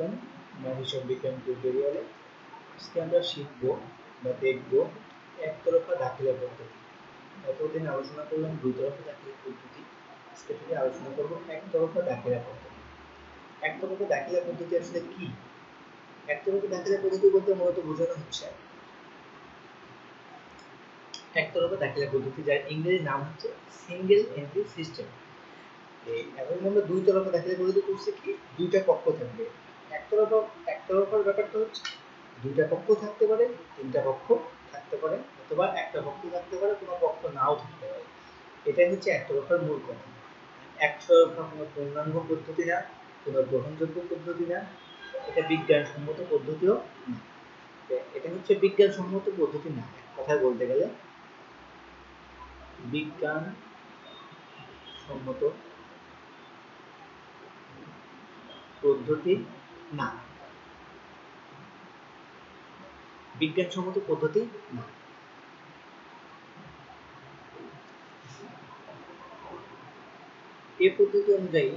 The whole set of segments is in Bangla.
আমার হিসাব বিজ্ঞান টিউটোরিয়ালে আজকে আমরা শিখব বা দেখব একতরফা দাখিলা পদ্ধতি। এতদিন আলোচনা করলাম দুই তরফা দাখিলা পদ্ধতি। আজকে থেকে আলোচনা করব একতরফা দাখিলা পদ্ধতি। একতরফা দাখিলা পদ্ধতি আসলে কি? একতরফা দাখিলা পদ্ধতি বলতে মূলত বোঝানো হচ্ছে একতরফা দাখিলা পদ্ধতি যার ইংরেজি নাম হচ্ছে সিঙ্গেল এন্ট্রি সিস্টেম এখন আমরা দুই তরফা দাখিলা পদ্ধতি করছি কি? দুইটা পক্ষ থাকবে। একতরফা, একতরফার ব্যাপারটা হচ্ছে দুইটা পক্ষ থাকতে পারে, তিনটা পক্ষ থাকতে পারে, অথবা একটা পক্ষ থাকতে পারে, কোনো পক্ষ নাও থাকতে পারে। এটাই হচ্ছে একতরফার মূল কথা। একতরফা কোনো পূর্ণাঙ্গ পদ্ধতি না, কোনো গ্রহণযোগ্য পদ্ধতি না, এটা বিজ্ঞানসম্মত পদ্ধতিও না। এটা হচ্ছে বিজ্ঞানসম্মত পদ্ধতি না কথায় বলতে গেলে। বিজ্ঞান সম্মত পদ্ধতি না। বিজ্ঞানসম্মত পদ্ধতি না। এ পদ্ধতি অনুযায়ী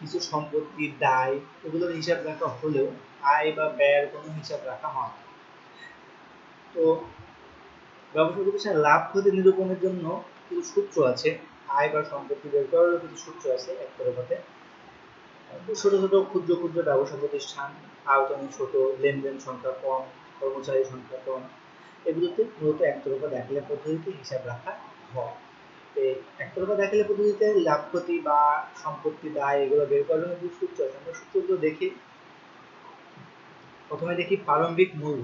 কিছু সম্পত্তির দায় এগুলোর হিসাব রাখা হলেও আয় বা ব্যয়ের কোনো হিসাব রাখা হয় তো ব্যবসা প্রতিষ্ঠান লাভ ক্ষতি নিরূপণের জন্য কিছু সূত্র আছে। আয় বা সম্পত্তি বের করারও কিছু সূত্র আছে একতরফাতে। ছোট ছোট ক্ষুদ্র ক্ষুদ্র ব্যবসা প্রতিষ্ঠান আয়তনে ছোট লেনদেন সংখ্যা কম, কর্মচারী সংখ্যা কম, এগুলোতে মূলত একতরফা দাখিলা পদ্ধতিতে হিসাব রাখা হয়। একতরফা দাখিলা পদ্ধতিতে লাভ, ক্ষতি বা সম্পত্তি, দায় এগুলো বের করার জন্য সূত্র আছে আমরা সূত্রগুলো দেখি। প্রথমে দেখি প্রারম্ভিক মূল।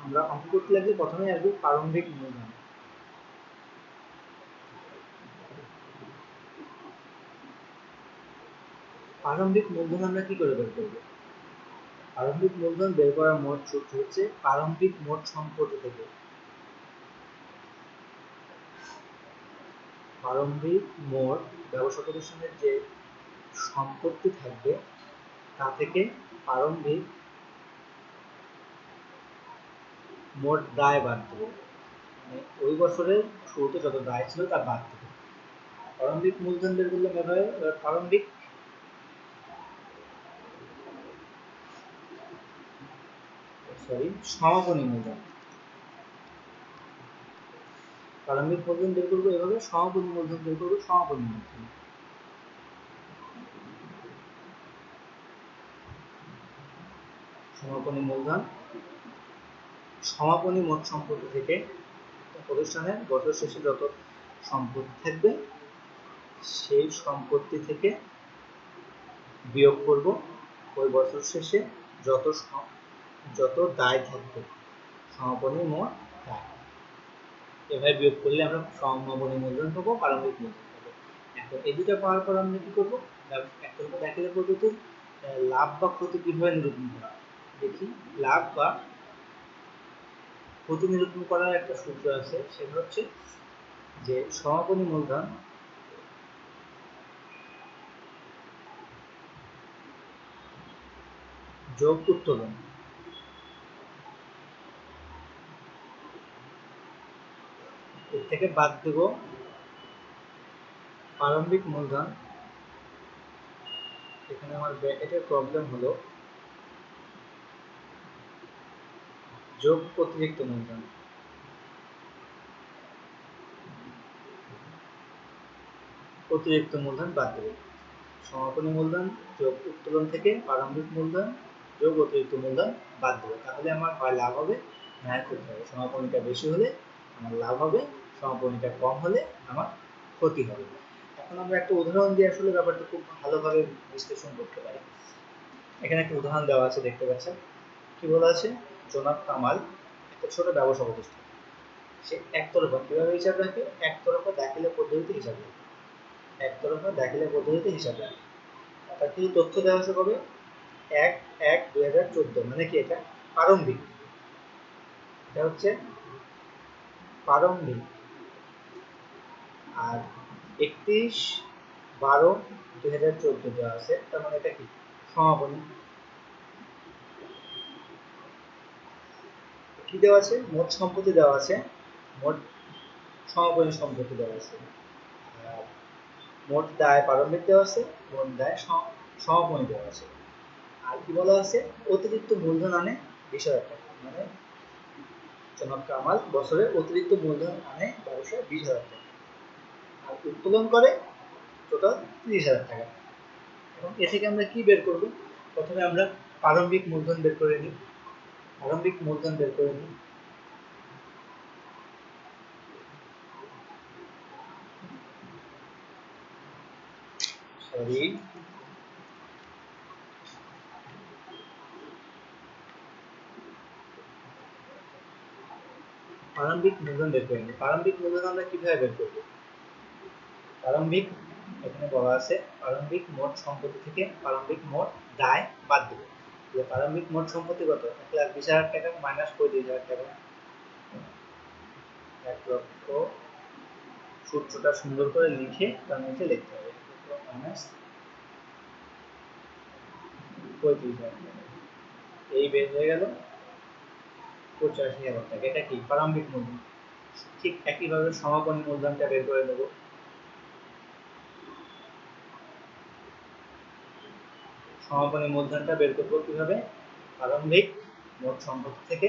আমরা অঙ্ক করতে লাগলে প্রথমে আসবে প্রারম্ভিক মূলধন। প্রারম্ভিক মূলধন আমরা কি করে বের করব? প্রারম্ভিক মূলধন বের করার মোট সূত্র হচ্ছে প্রারম্ভিক মোট সম্পত্তি থেকে। প্রারম্ভিক মোট ব্যবসা প্রতিষ্ঠানের যে সম্পত্তি থাকবে, তা থেকে প্রারম্ভিক মোট দায় বাদ দেবো। মানে ওই বছরের শুরুতে যত দায় ছিল, তা বাদ দেবো। প্রারম্ভিক মূলধন বের করলে এভাবে প্রারম্ভিক সরি, সমাপনী মূলধন। প্রারম্ভিক মূলধন বের করব এভাবে, সমাপনী মূলধন বের করব, সমাপনী মূলধন। সমাপনী মূলধন। সমাপনী মোট সম্পত্তি থেকে প্রতিষ্ঠানের বছর শেষে যত সম্পত্তি থাকবে, সেই সম্পত্তি থেকে বিয়োগ করব। ওই বছর শেষে যত যত দায় থাকবে সমাপনী মোট দায়। এভাবে বিয়োগ করলে আমরা সমাপনী মূলধন পাবো, প্রারম্ভিক মূলধন পাবো। এখন এই দুটো পাওয়ার পর আমরা কি করব? একটা দেখালে পদ্ধতি লাভ বা ক্ষতি কীভাবে নিরূপণ করা দেখি, লাভ বা ক্ষতি নিরূপণ করার একটা সূত্র আছে, সেটা হচ্ছে যে সমাপনী মূলধন যোগ উত্তোলন। এর থেকে বাদ দেব প্রারম্ভিক মূলধন। এখানে আমার ব্র্যাকেটের প্রবলেম হলো যোগ অতিরিক্ত মূলধন। অতিরিক্ত মূলধন বাদ দেবে। সমাপনী মূলধন, যোগ উত্তোলন থেকে প্রারম্ভিক মূলধন, যোগ অতিরিক্ত মূলধন বাদ দেবে। তাহলে আমার হয় লাভ হবে না ক্ষতি হবে। সমাপনীটা বেশি হলে আমার লাভ হবে সমাপনীটা কম হলে আমার ক্ষতি হবে। এখন আমরা একটা উদাহরণ দিয়ে আসলে ব্যাপারটা খুব ভালোভাবে বিশ্লেষণ করতে পারি। এখানে একটা উদাহরণ দেওয়া আছে, দেখতে পাচ্ছেন? কি বলা আছে? জোনাব কামাল, একটা ছোট ব্যবসা প্রতিষ্ঠান। সে একতরফা, কীভাবে হিসাব রাখে? একতরফা দাখিলা পদ্ধতিতে হিসাব রাখে। একতরফা দাখিলা পদ্ধতিতে হিসাব রাখে। তার কিছু তথ্য দেওয়া আছে কবে? এক এক, দুই হাজার চোদ্দ। মানে কি এটা? প্রারম্ভিক। এটা হচ্ছে প্রারম্ভিক। আর একত্রিশ বারো দুই হাজার চোদ্দ দেওয়া আছে, তার মানে এটা কি? সমাপনী। কি দেওয়া আছে? মোট সম্পত্তি দেওয়া আছে। মোট সমাপনী সম্পত্তি দেওয়া আছে। মোট দায় প্রারম্ভিক দেওয়া আছে, মোট দায় সম- সমাপনী দেওয়া আছে। আর কি বলা আছে? অতিরিক্ত মূলধন আনে বিশ হাজার টাকা। মানে জনাব কামাল বছরে অতিরিক্ত মূলধন আনে বারোশো বিশ হাজার টাকা। আর উত্তোলন করে টোটাল তিরিশ হাজার টাকা। এবং এ থেকে আমরা কি বের করব? প্রথমে আমরা প্রারম্ভিক মূলধন বের করে নিই। প্রারম্ভিক মূলধন বের করে নিই। সরি প্রারম্ভিক মূলধন বের করে নিই। প্রারম্ভিক মূলধন আমরা কীভাবে বের করব? প্রারম্ভিক এখানে বলা আছে, প্রারম্ভিক মোট সম্পত্তি থেকে প্রারম্ভিক মোট দায় বাদ দেবো। তাহলে প্রারম্ভিক মোট সম্পত্তি কত? এক লাখ বিশ হাজার টাকা মাইনাস পঁয়ত্রিশ হাজার টাকা এক লক্ষ সূত্রটা সুন্দর করে লিখে তার নিচে লিখতে হবে। মাইনাস পঁয়ত্রিশ হাজার টাকা এই বের হয়ে গেল পঁচাশি হাজার টাকা। এটা কি? প্রারম্ভিক মূলধন। ঠিক একইভাবে সমাপনী মূলধনটা বের করে নেব সমাপনী মূলধনটা বের করব কীভাবে? প্রারম্ভিক মোট সম্পত্তি থেকে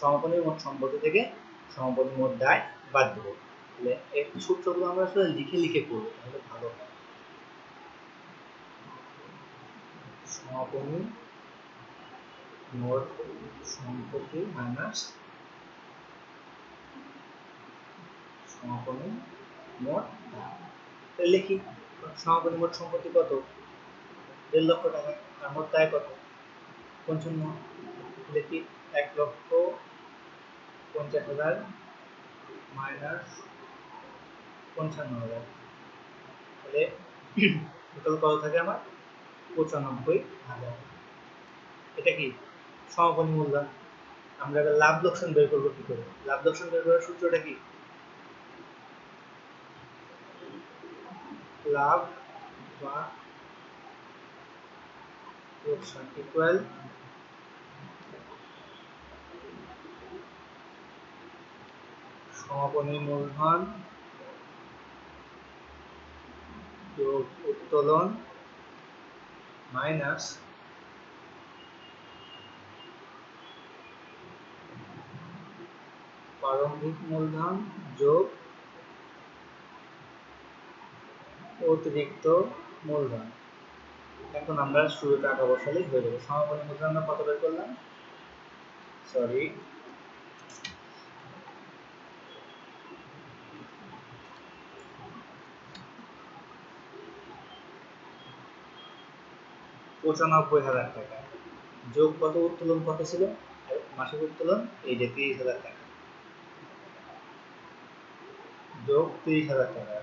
সমাপনী মোট সম্পত্তি থেকে সমাপনী মোট দায় বাদ দেবো। তাহলে এই সূত্রগুলো আমরা আসলে লিখে লিখে করব তাহলে ভালো হয়। সমাপনী মোট সম্পত্তি মাইনাস সমাপনী মোট লিখি, সমাপনী মোট সম্পত্তি কত? দেড় লক্ষ টাকা আর মোট দায় কত পঞ্চান্ন দেখি এক লক্ষ পঞ্চাশ হাজার মাইনাস পঞ্চান্ন হাজার। তাহলে টোটাল কত থাকে আমার? পঁচানব্বই হাজার। এটা কি? সমাপনী মূলধন। আমরা এবার লাভ লোকসান বের করব কি করে? লাভ লোকসান বের করার সূত্রটা কি? লাভ বা লোকসান ইকুয়াল সমাপনী মূলধন যোগ উত্তোলন মাইনাস প্রারম্ভিক মূলধন যোগ অতিরিক্ত মূলধন। এখন আমরা শুরু টাকা বসালেই হয়ে যাবে। সমাপনী মূলধন আমরা কত বের করলাম? সরি পঁচানব্বই হাজার টাকা। যোগ কত উত্তোলন, কত ছিল? মাসিক উত্তোলন, এই যে তিরিশ হাজার টাকা। যোগ তিরিশ হাজার টাকা।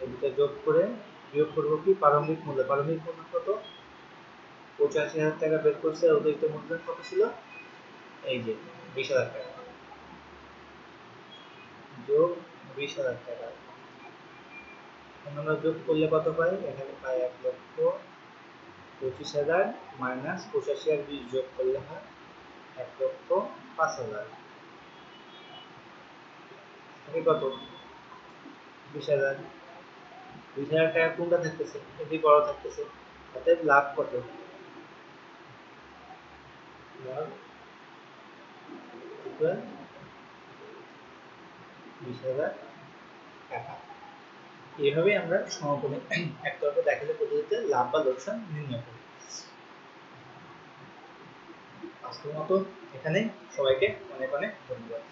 এই দুটো যোগ করে বিয়োগ করব কি? প্রারম্ভিক মূল্য। প্রারম্ভিক মূল্য কত? পঁচাশি হাজার টাকা বের করছে, অতিরিক্ত মূলধন কত ছিল? এই যে, বিশ হাজার টাকা। যোগ বিশ হাজার টাকা। আমরা যোগ করলে কত পাই? এখানে পাই এক লক্ষ পঁচিশ হাজার মাইনাস পঁচাশি আর বিশ যোগ করলে হয় এক লক্ষ পাঁচ হাজার। কত? বিশ হাজার। হাজার টাকা কোনটা থাকতেছে এটি বড় থাকতেছে অতএব লাভ কত? এইভাবে আমরা দেখালে পদ্ধতিতে লাভ বা লোকসান নির্ণয় করি। আজকের মতো এখানে সবাইকে অনেক অনেক ধন্যবাদ।